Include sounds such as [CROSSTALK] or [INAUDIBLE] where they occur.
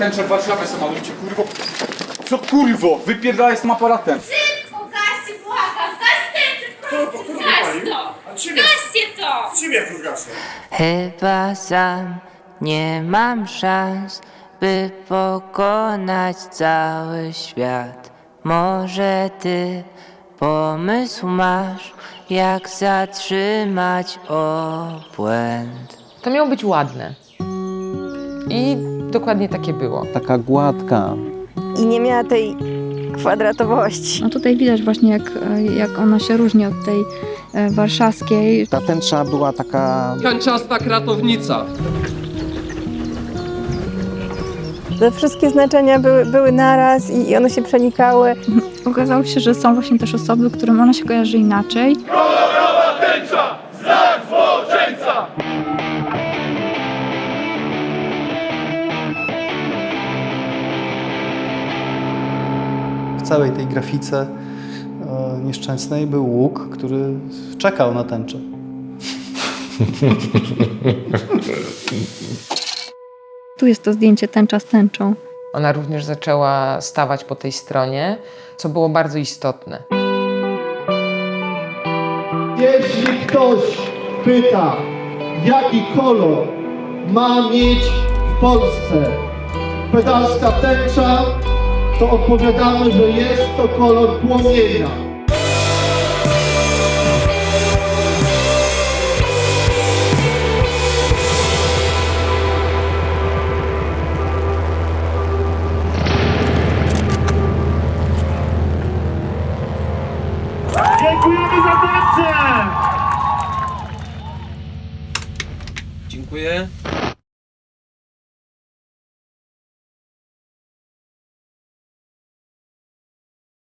Tęczę w Warszawie sobie malujcie, kurwo. Co kurwo? Wypierdalaj z tym aparatem. Gaście, błagam, gaście, Kto to? Kto to gaś palił? to! A czym jest? Gaście to! Czym ja zgaszę? Chyba sam nie mam szans, by pokonać cały świat. Może ty pomysł masz, jak zatrzymać obłęd. To miało być ładne. I dokładnie takie było. Taka gładka, i nie miała tej kwadratowości. No tutaj widać właśnie, jak, jak ona się różni od tej e, warszawskiej. ta tęcza była taka Kanciasta kratownica. Te wszystkie znaczenia były, były naraz i, i one się przenikały. Okazało się, że są właśnie też osoby, którym ona się kojarzy inaczej. Całej tej grafice e, nieszczęsnej był łuk, który czekał na tęczę. [LAUGHS] Tu jest to zdjęcie tęcza z tęczą. Ona również zaczęła stawać po tej stronie, co było bardzo istotne. Jeśli ktoś pyta, jaki kolor ma mieć w Polsce pedalska tęcza, to odpowiadamy, że jest to kolor płomienia. Dziękujemy za tacę! Dziękuję.